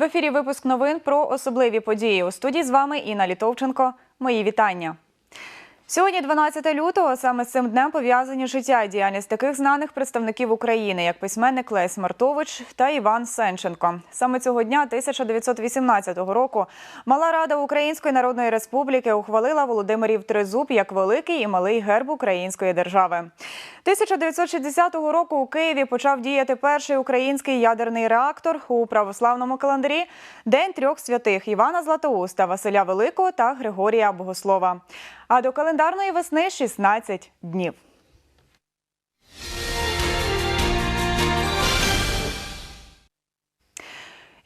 В ефірі випуск новин про особливі події. У студії з вами Інна Літовченко. Мої вітання. Сьогодні, 12 лютого, саме з цим днем пов'язані життя і діяльність таких знаних представників України, як письменник Лесь Мартович та Іван Сенченко. Саме цього дня, 1918 року, Мала Рада Української Народної Республіки ухвалила Володимирів Тризуб як великий і малий герб Української держави. 1960 року у Києві почав діяти перший український ядерний реактор у православному календарі День трьох святих Івана Златоуста, Василя Великого та Григорія Богослова. А до календарної весни 16 днів.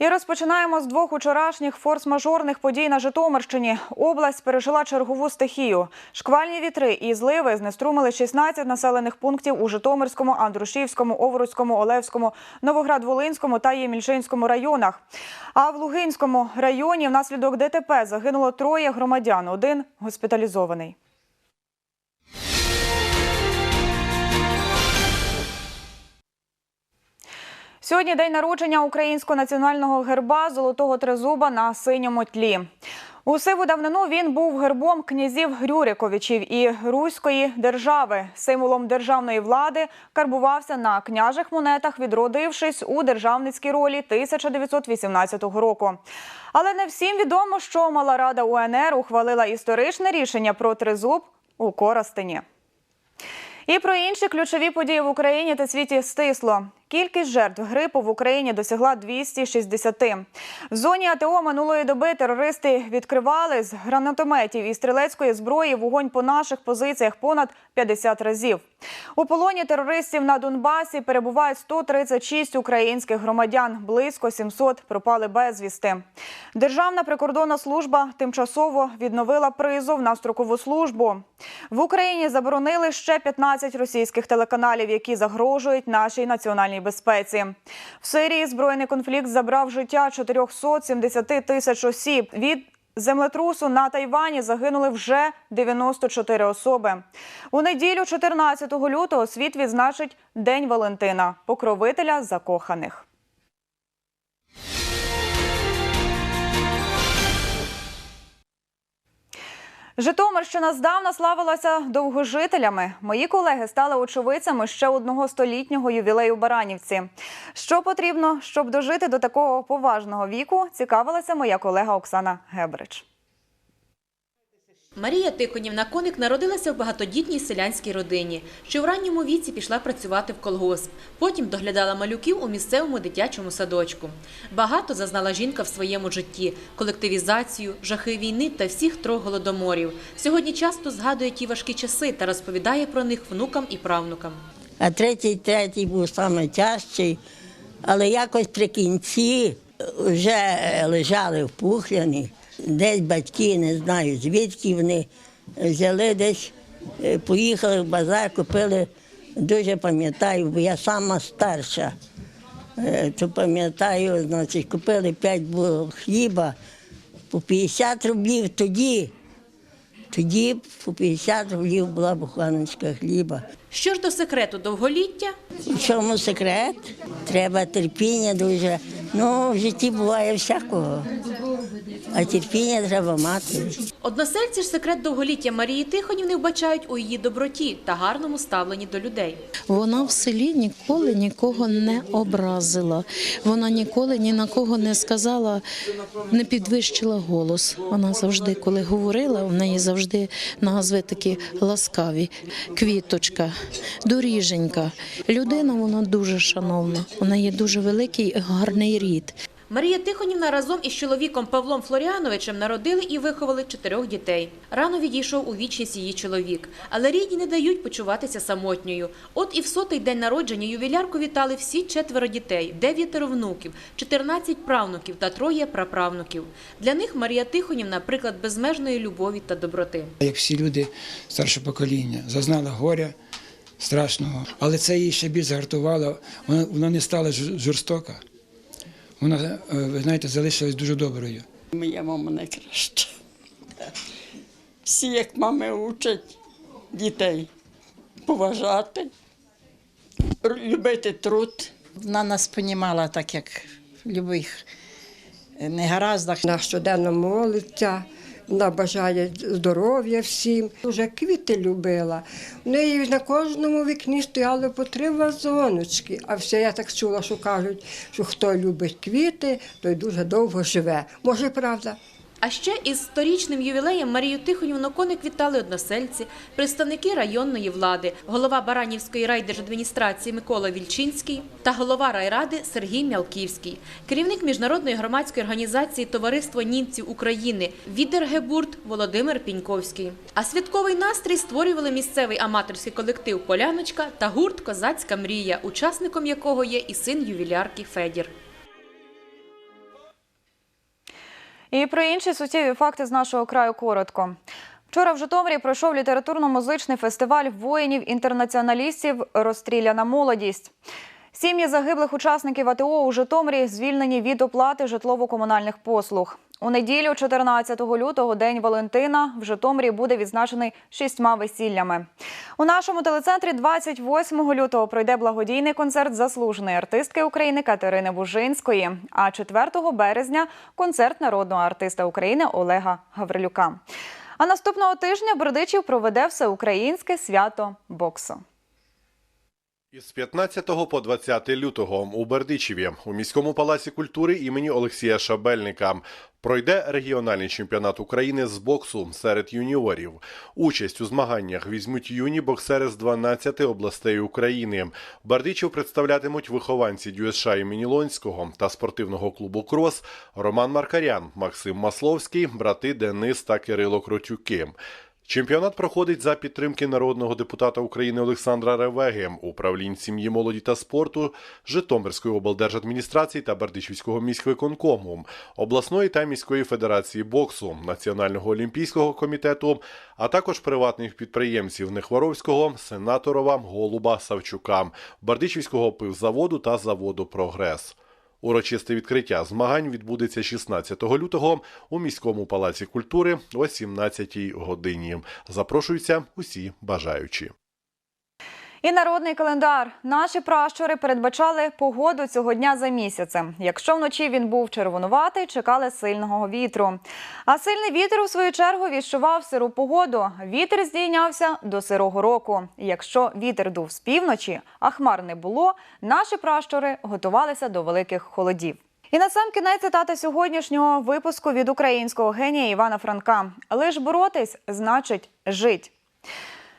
І розпочинаємо з двох учорашніх форс-мажорних подій на Житомирщині. Область пережила чергову стихію. Шквальні вітри і зливи знеструмили 16 населених пунктів у Житомирському, Андрушівському, Овруцькому, Олевському, Новоград-Волинському та Ємільчинському районах. А в Лугинському районі внаслідок ДТП загинуло троє громадян. Один госпіталізований. Сьогодні день народження українського національного герба золотого тризуба на синьому тлі. У сиву давнину він був гербом князів Рюриковичів і Руської держави. Символом державної влади карбувався на княжих монетах, відродившись у державницькій ролі 1918 року. Але не всім відомо, що Мала Рада УНР ухвалила історичне рішення про тризуб у Коростені. І про інші ключові події в Україні та світі стисло. Кількість жертв грипу в Україні досягла 260. В зоні АТО минулої доби терористи відкривали з гранатометів і стрілецької зброї вогонь по наших позиціях понад 50 разів. У полоні терористів на Донбасі перебувають 136 українських громадян. Близько 700 пропали безвісти. Державна прикордонна служба тимчасово відновила призов на строкову службу. В Україні заборонили ще 15 російських телеканалів, які загрожують нашій національній безпеці. В Сирії збройний конфлікт забрав життя 470 тисяч осіб. Від землетрусу на Тайвані загинули вже 94 особи. У неділю, 14 лютого, світ відзначить День Валентина, покровителя закоханих. Житомирщина здавна славилася довгожителями. Мої колеги стали очевидцями ще одного столітнього ювілею Баранівці. Що потрібно, щоб дожити до такого поважного віку, цікавилася моя колега Оксана Гебрич. Марія Тихонівна Коник народилася в багатодітній селянській родині, що в ранньому віці пішла працювати в колгосп. Потім доглядала малюків у місцевому дитячому садочку. Багато зазнала жінка в своєму житті – колективізацію, жахи війни та всіх трьох голодоморів. Сьогодні часто згадує ті важкі часи та розповідає про них внукам і правнукам. а третій, третій був найтяжчий. Але якось при кінці вже лежали в пухляні. Десь батьки не знаю, звідки вони взяли десь, е, поїхали в базар, купили, дуже пам'ятаю, бо я сама старша. Е, То пам'ятаю, значить, купили 5 булок хліба по 50 рублів тоді. Тоді по 50 рублів була буханочка хліба. Що ж до секрету довголіття? В чому секрет? Треба терпіння дуже. Ну, в житті буває всякого. А терпіння треба мати. Односельці ж секрет довголіття Марії Тихонівни вбачають у її доброті та гарному ставленні до людей. Вона в селі ніколи нікого не образила. Вона ніколи ні на кого не сказала, не підвищила голос. Вона завжди, коли говорила, в неї завжди назви такі ласкаві. Квіточка, доріженька. Людина вона дуже шановна. У неї дуже великий гарний рід. Марія Тихонівна разом із чоловіком Павлом Флоріановичем народили і виховали чотирьох дітей. Рано відійшов у вічність її чоловік, але рідні не дають почуватися самотньою. От і в сотий день народження ювілярку вітали всі четверо дітей, дев'ятеро внуків, 14 правнуків та троє праправнуків. Для них Марія Тихонівна – приклад безмежної любові та доброти. Як всі люди старшого покоління, зазнала горя страшного, але це її ще більш загартувало. Вона, вона не стала жор- жорстока. Вона, е, ви знаєте, залишилась дуже доброю. Моя мама найкраща. Всі, як мами, учать дітей поважати, любити труд. Вона нас понімала так, як в будь-яких негараздах. На щоденно молиться, вона бажає здоров'я всім. Дуже квіти любила. У неї на кожному вікні стояли по три вазоночки. А все я так чула, що кажуть, що хто любить квіти, той дуже довго живе. Може, правда? А ще із сторічним ювілеєм Марію Тихонівну коник вітали односельці, представники районної влади, голова Баранівської райдержадміністрації Микола Вільчинський та голова райради Сергій Мялківський, керівник міжнародної громадської організації Товариство німців України Відергебурт Володимир Піньковський. А святковий настрій створювали місцевий аматорський колектив Поляночка та гурт Козацька мрія, учасником якого є і син ювілярки Федір. І про інші суттєві факти з нашого краю коротко. Вчора в Житомирі пройшов літературно-музичний фестиваль воїнів-інтернаціоналістів Розстріляна молодість. Сім'ї загиблих учасників АТО у Житомирі звільнені від оплати житлово-комунальних послуг. У неділю, 14 лютого, День Валентина, в Житомирі буде відзначений шістьма весіллями. У нашому телецентрі 28 лютого пройде благодійний концерт заслуженої артистки України Катерини Бужинської. А 4 березня концерт народного артиста України Олега Гаврилюка. А наступного тижня Бердичів проведе всеукраїнське свято боксу. Із 15 по 20 лютого у Бердичеві у міському палаці культури імені Олексія Шабельника пройде регіональний чемпіонат України з боксу серед юніорів. Участь у змаганнях візьмуть юні боксери з 12 областей України. Бердичів представлятимуть вихованці ДЮСШ імені Лонського та спортивного клубу Крос Роман Маркарян, Максим Масловський, брати Денис та Кирило Кротюки. Чемпіонат проходить за підтримки народного депутата України Олександра Ревеги, управлінь сім'ї, молоді та спорту, Житомирської облдержадміністрації та Бердичівського міськвиконкому, обласної та міської федерації боксу, Національного олімпійського комітету, а також приватних підприємців Нехворовського, Сенаторова, Голуба, Савчука, Бердичівського пивзаводу та заводу Прогрес. Урочисте відкриття змагань відбудеться 16 лютого у міському палаці культури о 17 годині. Запрошуються усі бажаючі. І народний календар. Наші пращури передбачали погоду цього дня за місяцем. Якщо вночі він був червонуватий, чекали сильного вітру. А сильний вітер, у свою чергу, відчував сиру погоду. Вітер здійнявся до сирого року. Якщо вітер дув з півночі, а хмар не було, наші пращури готувалися до великих холодів. І на сам кінець цитата сьогоднішнього випуску від українського генія Івана Франка: лиш боротись значить жить.